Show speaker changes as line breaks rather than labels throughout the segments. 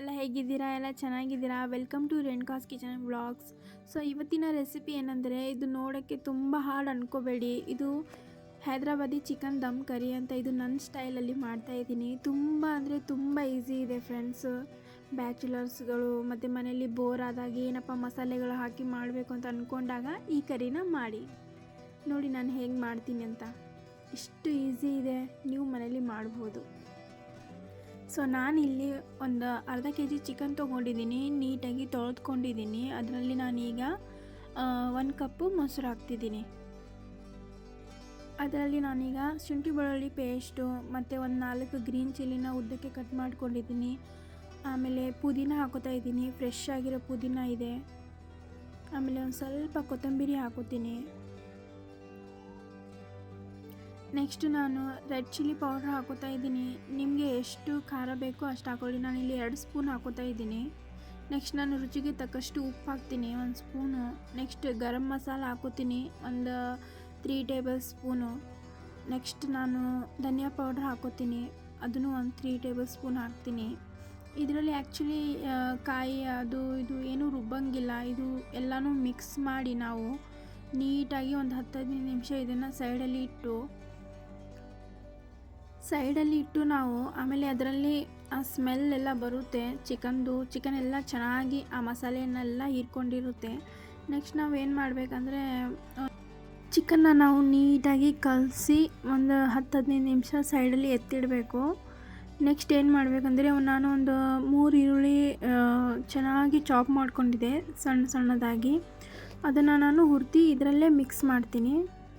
ಎಲ್ಲ ಹೇಗಿದ್ದೀರಾ? ಎಲ್ಲ ಚೆನ್ನಾಗಿದ್ದೀರಾ? Welcome to Renuka's kitchen vlogs so ಇವತ್ತಿನ ರೆಸಿಪಿ ಏನಂದರೆ, ಇದು ನೋಡೋಕ್ಕೆ ತುಂಬ ಹಾರ್ಡ್ ಅನ್ಕೋಬೇಡಿ. ಇದು ಹೈದ್ರಾಬಾದಿ ಚಿಕನ್ ದಮ್ ಕರಿ ಅಂತ ಇದು ನನ್ನ ಸ್ಟೈಲಲ್ಲಿ ಮಾಡ್ತಾಯಿದ್ದೀನಿ ತುಂಬ ಅಂದರೆ ತುಂಬ ಈಸಿ ಇದೆ ಫ್ರೆಂಡ್ಸು ಬ್ಯಾಚುಲರ್ಸ್ಗಳು ಮತ್ತು ಮನೇಲಿ ಬೋರ್ ಆದಾಗ ಏನಪ್ಪ ಮಸಾಲೆಗಳು ಹಾಕಿ ಮಾಡಬೇಕು ಅಂತ ಅಂದ್ಕೊಂಡಾಗ ಈ ಕರಿನ ಮಾಡಿ. ನೋಡಿ ನಾನು ಹೇಗೆ ಮಾಡ್ತೀನಿ ಅಂತ. ಇಷ್ಟು ಈಸಿ ಇದೆ. ನೀವು ಮನೇಲಿ ಮಾಡ್ಬೋದು. ಸೊ ನಾನಿಲ್ಲಿ ಒಂದು ಅರ್ಧ ಕೆ ಜಿ ಚಿಕನ್ ತೊಗೊಂಡಿದ್ದೀನಿ, ನೀಟಾಗಿ ತೊಳೆದ್ಕೊಂಡಿದ್ದೀನಿ. ಅದರಲ್ಲಿ ನಾನೀಗ ಒಂದು ಕಪ್ಪು ಮೊಸರು ಹಾಕ್ತಿದ್ದೀನಿ. ಅದರಲ್ಲಿ ನಾನೀಗ ಶುಂಠಿ ಬೆಳ್ಳುಳ್ಳಿ ಪೇಸ್ಟು ಮತ್ತು ಒಂದು ನಾಲ್ಕು ಗ್ರೀನ್ ಚಿಲ್ಲಿನ ಉದ್ದಕ್ಕೆ ಕಟ್ ಮಾಡ್ಕೊಂಡಿದ್ದೀನಿ. ಆಮೇಲೆ ಪುದೀನ ಹಾಕೋತಾ ಇದ್ದೀನಿ, ಫ್ರೆಶ್ ಆಗಿರೋ ಪುದೀನ ಇದೆ. ಆಮೇಲೆ ಒಂದು ಸ್ವಲ್ಪ ಕೊತ್ತಂಬರಿ ಹಾಕೋತೀನಿ. ನೆಕ್ಸ್ಟ್ ನಾನು ರೆಡ್ ಚಿಲ್ಲಿ ಪೌಡ್ರ್ ಹಾಕೋತಾ ಇದ್ದೀನಿ. ನಿಮಗೆ ಎಷ್ಟು ಖಾರ ಬೇಕೋ ಅಷ್ಟು ಹಾಕೊಳ್ಳಿ. ನಾನು ಇಲ್ಲಿ ಎರಡು ಸ್ಪೂನ್ ಹಾಕೋತಾ ಇದ್ದೀನಿ. ನೆಕ್ಸ್ಟ್ ನಾನು ರುಚಿಗೆ ತಕ್ಕಷ್ಟು ಉಪ್ಪು ಹಾಕ್ತೀನಿ, ಒಂದು ಸ್ಪೂನು. ನೆಕ್ಸ್ಟ್ ಗರಂ ಮಸಾಲ ಹಾಕೋತೀನಿ, ಒಂದು ತ್ರೀ ಟೇಬಲ್ ಸ್ಪೂನು. ನೆಕ್ಸ್ಟ್ ನಾನು ಧನಿಯಾ ಪೌಡ್ರ್ ಹಾಕೋತೀನಿ, ಅದನ್ನು ಒಂದು ತ್ರೀ ಟೇಬಲ್ ಸ್ಪೂನ್ ಹಾಕ್ತೀನಿ. ಇದರಲ್ಲಿ ಆ್ಯಕ್ಚುಲಿ ಕಾಯಿ ಅದು ಇದು ಏನೂ ರುಬ್ಬಂಗಿಲ್ಲ. ಇದು ಎಲ್ಲನೂ ಮಿಕ್ಸ್ ಮಾಡಿ ನಾವು ನೀಟಾಗಿ ಒಂದು ಹತ್ತು ಹದಿನೈದು ನಿಮಿಷ ಇದನ್ನು ಸೈಡಲ್ಲಿ ಇಟ್ಟು ಸೈಡಲ್ಲಿ ಇಟ್ಟು ನಾವು, ಆಮೇಲೆ ಅದರಲ್ಲಿ ಆ ಸ್ಮೆಲ್ ಎಲ್ಲ ಬರುತ್ತೆ. ಚಿಕನ್ದು, ಚಿಕನ್ ಎಲ್ಲ ಚೆನ್ನಾಗಿ ಆ ಮಸಾಲೆಯನ್ನೆಲ್ಲ ಹೀರ್ಕೊಂಡಿರುತ್ತೆ. ನೆಕ್ಸ್ಟ್ ನಾವು ಏನು ಮಾಡಬೇಕಂದ್ರೆ ಚಿಕನ್ನ ನಾವು ನೀಟಾಗಿ ಕಲಸಿ ಒಂದು ಹತ್ತು, ಹದಿನೈದು ನಿಮಿಷ ಸೈಡಲ್ಲಿ ಎತ್ತಿಡಬೇಕು. ನೆಕ್ಸ್ಟ್ ಏನು ಮಾಡಬೇಕಂದ್ರೆ ನಾನು ಒಂದು ಮೂರು ಈರುಳ್ಳಿ ಚೆನ್ನಾಗಿ ಚಾಪ್ ಮಾಡ್ಕೊಂಡಿದ್ದೆ, ಸಣ್ಣ ಸಣ್ಣದಾಗಿ. ಅದನ್ನು ನಾನು ಹುರಿದು ಇದರಲ್ಲೇ ಮಿಕ್ಸ್ ಮಾಡ್ತೀನಿ.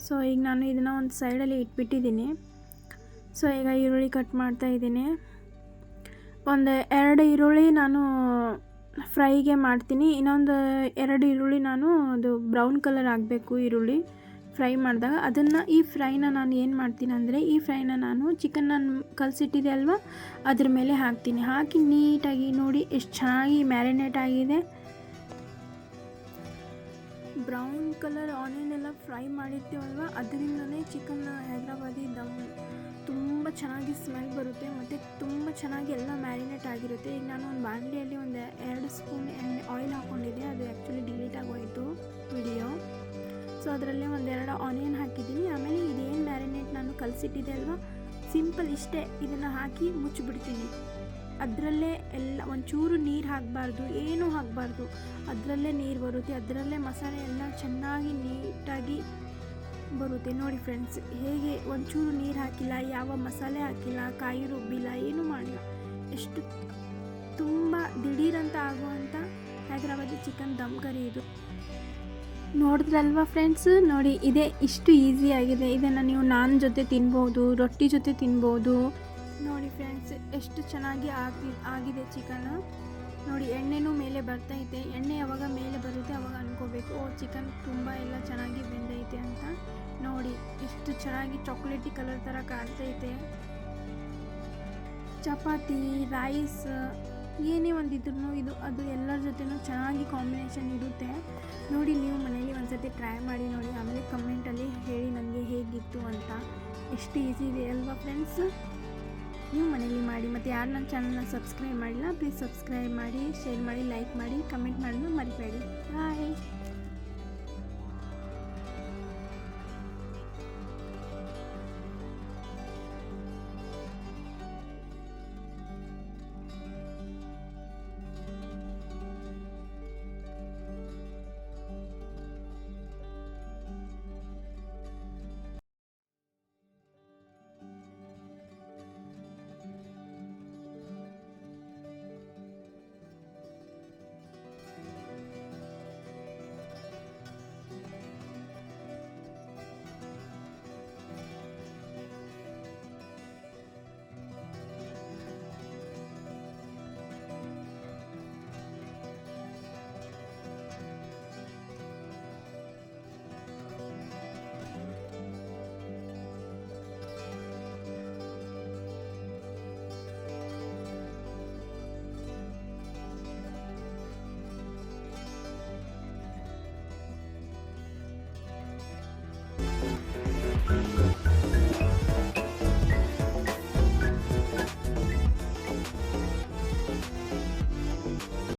ಸೊ ಈಗ ನಾನು ಇದನ್ನು ಒಂದು ಸೈಡಲ್ಲಿ ಇಟ್ಬಿಟ್ಟಿದ್ದೀನಿ. ಸೊ, ಈಗ ಈರುಳ್ಳಿ ಕಟ್ ಮಾಡ್ತಾ ಇದ್ದೀನಿ. ಒಂದು ಎರಡು ಈರುಳ್ಳಿ ನಾನು ಫ್ರೈಗೆ ಮಾಡ್ತೀನಿ. ಇನ್ನೊಂದು ಎರಡು ಈರುಳ್ಳಿ ನಾನು ಅದು ಬ್ರೌನ್ ಕಲರ್ ಆಗಬೇಕು ಈರುಳ್ಳಿ ಫ್ರೈ ಮಾಡಿದಾಗ. ಅದನ್ನು ಈ ಫ್ರೈನ ನಾನು ಏನು ಮಾಡ್ತೀನಿ ಅಂದರೆ, ಈ ಫ್ರೈನ ನಾನು ಚಿಕನ್ ನಾನು ಕಲಸಿಟ್ಟಿದೆ ಅಲ್ವಾ? ಅದ್ರ ಮೇಲೆ ಹಾಕ್ತೀನಿ. ಹಾಕಿ ನೀಟಾಗಿ ನೋಡಿ ಎಷ್ಟು ಚೆನ್ನಾಗಿ ಮ್ಯಾರಿನೇಟ್ ಆಗಿದೆ. ಬ್ರೌನ್ ಕಲರ್ ಆನಿಯನ್ ಎಲ್ಲ ಫ್ರೈ ಮಾಡಿರ್ತೀವಲ್ವ? ಅದರಿಂದನೇ ಚಿಕನ್ ಹೈದ್ರಾಬಾದಿ ದಮ್ ಚೆನ್ನಾಗಿ ಸ್ಮೆಲ್ ಬರುತ್ತೆ ಮತ್ತು ತುಂಬ ಚೆನ್ನಾಗಿ ಎಲ್ಲ ಮ್ಯಾರಿನೇಟ್ ಆಗಿರುತ್ತೆ. ಈಗ ನಾನು ಒಂದು ಬಾಂಡ್ಲಿಯಲ್ಲಿ ಒಂದು ಎರಡು ಸ್ಪೂನ್ ಎಣ್ಣೆ ಆಯಿಲ್ ಹಾಕ್ಕೊಂಡಿದ್ದೆ ಅದು ಆ್ಯಕ್ಚುಲಿ ಡಿಲೀಟ್ ಆಗೋಯಿತು ವಿಡಿಯೋ ಸೊ ಅದರಲ್ಲೇ ಒಂದೆರಡು ಆನಿಯನ್ ಹಾಕಿದ್ದೀನಿ. ಆಮೇಲೆ ಇದೇನು ಮ್ಯಾರಿನೇಟ್ ನಾನು ಕಲಸಿಟ್ಟಿದ್ದೆ ಅಲ್ವಾ? ಸಿಂಪಲ್ ಇಷ್ಟೇ. ಇದನ್ನು ಹಾಕಿ ಮುಚ್ಚಿಬಿಡ್ತೀನಿ. ಅದರಲ್ಲೇ ಎಲ್ಲ ಒಂಚೂರು ನೀರು ಹಾಕಬಾರ್ದು, ಏನೂ ಹಾಕಬಾರ್ದು. ಅದರಲ್ಲೇ ನೀರು ಬರುತ್ತೆ. ಅದರಲ್ಲೇ ಮಸಾಲೆ ಎಲ್ಲ ಚೆನ್ನಾಗಿ ನೀಟಾಗಿ ಬರುತ್ತೆ. ನೋಡಿ ಫ್ರೆಂಡ್ಸ್ ಹೇಗೆ ಒಂಚೂರು ನೀರು ಹಾಕಿಲ್ಲ, ಯಾವ ಮಸಾಲೆ ಹಾಕಿಲ್ಲ, ಕಾಯಿ ರುಬ್ಬಿಲ್ಲ, ಏನೂ ಮಾಡಿಲ್ಲ. ಎಷ್ಟು ತುಂಬ ದಿಢೀರಂತ ಆಗುವಂಥ ಹೈದ್ರಾಬಾದಿ ಚಿಕನ್ ದಮ್ ಕರಿ ಇದು. ನೋಡಿದ್ರಲ್ವಾ ಫ್ರೆಂಡ್ಸ್ ನೋಡಿ, ಇದೇ ಇಷ್ಟು ಈಸಿ ಆಗಿದೆ. ಇದನ್ನು ನೀವು ನಾನ್ ಜೊತೆ ತಿನ್ಬೋದು, ರೊಟ್ಟಿ ಜೊತೆ ತಿನ್ಬೋದು. ನೋಡಿ ಫ್ರೆಂಡ್ಸ್ ಎಷ್ಟು ಚೆನ್ನಾಗಿ ಆಗಿ ಆಗಿದೆ ಚಿಕನ್. ನೋಡಿ, ಎಣ್ಣೆನೂ ಮೇಲೆ ಬರ್ತೈತೆ. ಎಣ್ಣೆ ಯಾವಾಗ ಮೇಲೆ ಬರುತ್ತೆ, ಅವಾಗ ಅನ್ಕೋಬೇಕು ಓ, ಚಿಕನ್ ತುಂಬ ಎಲ್ಲ ಚೆನ್ನಾಗಿ ಬೆಂದೈತೆ ಅಂತ. ನೋಡಿ, ಎಷ್ಟು ಚೆನ್ನಾಗಿ ಚಾಕ್ಲೇಟಿ ಕಲರ್ ಥರ ಕಾಣ್ತೈತೆ ಚಪಾತಿ, ರೈಸ್, ಏನೇ ಒಂದಿದ್ರು ಇದು, ಅದು ಎಲ್ಲರ ಜೊತೆನೂ ಚೆನ್ನಾಗಿ ಕಾಂಬಿನೇಷನ್ ಇರುತ್ತೆ. ನೋಡಿ, ನೀವು ಮನೇಲಿ ಒಂದ್ಸತಿ ಟ್ರೈ ಮಾಡಿ ನೋಡಿ, ಆಮೇಲೆ ಕಮೆಂಟಲ್ಲಿ ಹೇಳಿ ನನಗೆ ಹೇಗಿತ್ತು ಅಂತ. ಎಷ್ಟು ಈಸಿ ಇದೆ ಅಲ್ವಾ ಫ್ರೆಂಡ್ಸ್ ನೀವು ಮನೇಲಿ ಮಾಡಿ, ಮತ್ತು ಯಾರು ನನ್ನ ಚಾನಲ್ನ ಸಬ್ಸ್ಕ್ರೈಬ್ ಮಾಡಿಲ್ಲ ಪ್ಲೀಸ್ ಸಬ್ಸ್ಕ್ರೈಬ್ ಮಾಡಿ ಶೇರ್ ಮಾಡಿ ಲೈಕ್ ಮಾಡಿ ಕಮೆಂಟ್ ಮಾಡೋದು ಮರಿಬೇಡಿ. ಬಾಯ್